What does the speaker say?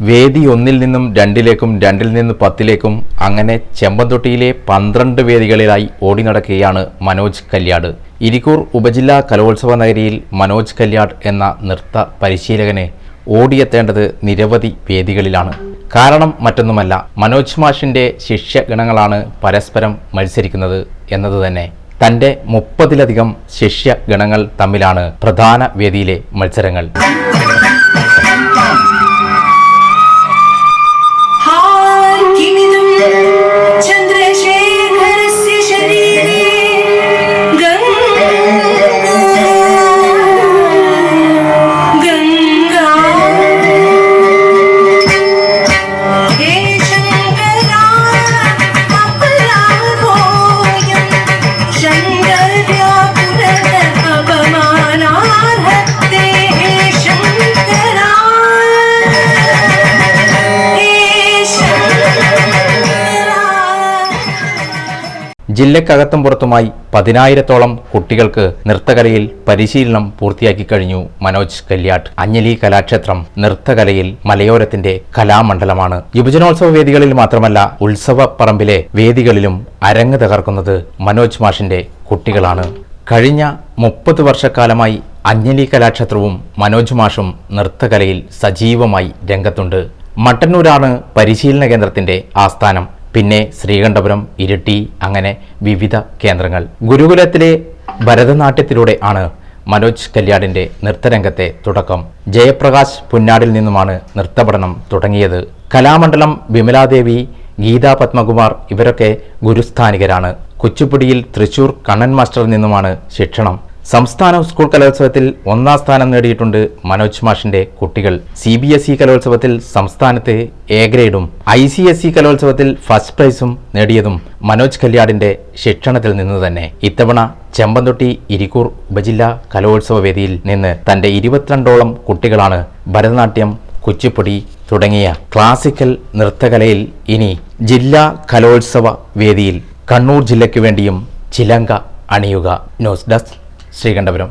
വേദി ഒന്നിൽ നിന്നും രണ്ടിലേക്കും രണ്ടിൽ നിന്ന് പത്തിലേക്കും അങ്ങനെ ചെമ്പന്തൊട്ടിയിലെ പന്ത്രണ്ട് വേദികളിലായി ഓടി നടക്കുകയാണ് മനോജ് കല്യാട്. ഇരിക്കൂർ ഉപജില്ലാ കലോത്സവ നഗരിയിൽ മനോജ് കല്യാട് എന്ന നൃത്ത പരിശീലകനെ ഓടിയെത്തേണ്ടത് നിരവധി വേദികളിലാണ്. കാരണം മറ്റൊന്നുമല്ല മനോജ് മാഷിന്റെ ശിഷ്യഗണങ്ങളാണ് പരസ്പരം മത്സരിക്കുന്നത് എന്നത് തന്നെ. തന്റെ മുപ്പതിലധികം ശിഷ്യഗണങ്ങൾ തമ്മിലാണ് പ്രധാന വേദിയിലെ മത്സരങ്ങൾ. ജില്ലക്കകത്തും പുറത്തുമായി പതിനായിരത്തോളം കുട്ടികൾക്ക് നൃത്തകലയിൽ പരിശീലനം പൂർത്തിയാക്കി കഴിഞ്ഞു മനോജ് കല്യാട്ട്. അഞ്ഞലി കലാക്ഷേത്രം നൃത്തകലയിൽ മലയോരത്തിന്റെ കലാമണ്ഡലമാണ്. യുവജനോത്സവ വേദികളിൽ മാത്രമല്ല ഉത്സവ പറമ്പിലെ വേദികളിലും അരങ്ങ് തകർക്കുന്നത് മനോജ് മാഷിന്റെ കുട്ടികളാണ്. കഴിഞ്ഞ മുപ്പത് വർഷക്കാലമായി അഞ്ജലി കലാക്ഷേത്രവും മനോജ് മാഷും നൃത്തകലയിൽ സജീവമായി രംഗത്തുണ്ട്. മട്ടന്നൂരാണ് പരിശീലന കേന്ദ്രത്തിന്റെ ആസ്ഥാനം. പിന്നെ ശ്രീകണ്ഠപുരം ഇരിട്ടി അങ്ങനെ വിവിധ കേന്ദ്രങ്ങൾ. ഗുരുകുലത്തിലെ ഭരതനാട്യത്തിലൂടെ ആണ് മനോജ് കല്യാടിന്റെ നൃത്തരംഗത്തെ തുടക്കം. ജയപ്രകാശ് പുന്നാടിൽ നിന്നുമാണ് നൃത്തപഠനം തുടങ്ങിയത്. കലാമണ്ഡലം വിമലാദേവി ഗീതാ പത്മകുമാർ ഇവരൊക്കെ ഗുരുസ്ഥാനികരാണ്. കുച്ചുപ്പുടിയിൽ തൃശൂർ കണ്ണൻ മാസ്റ്ററിൽ നിന്നുമാണ് ശിക്ഷണം. സംസ്ഥാന സ്കൂൾ കലോത്സവത്തിൽ ഒന്നാം സ്ഥാനം നേടിയിട്ടുണ്ട് മനോജ് മാഷിന്റെ കുട്ടികൾ. സി ബി എസ് ഇ കലോത്സവത്തിൽ സംസ്ഥാനത്ത് എ ഗ്രേഡും ഐ സി എസ് ഇ കലോത്സവത്തിൽ ഫസ്റ്റ് പ്രൈസും നേടിയതും മനോജ് കല്യാടിന്റെ ശിക്ഷണത്തിൽ നിന്ന് തന്നെ. ഇത്തവണ ചെമ്പന്തൊട്ടി ഇരിക്കൂർ ഉപജില്ലാ കലോത്സവ വേദിയിൽ നിന്ന് തന്റെ ഇരുപത്തിരണ്ടോളം കുട്ടികളാണ് ഭരതനാട്യം കുച്ചിപ്പുടി തുടങ്ങിയ ക്ലാസിക്കൽ നൃത്തകലയിൽ ഇനി ജില്ലാ കലോത്സവ വേദിയിൽ കണ്ണൂർ ജില്ലയ്ക്ക് വേണ്ടിയും ചിലങ്ക അണിയുക. News desk Sreekandapuram.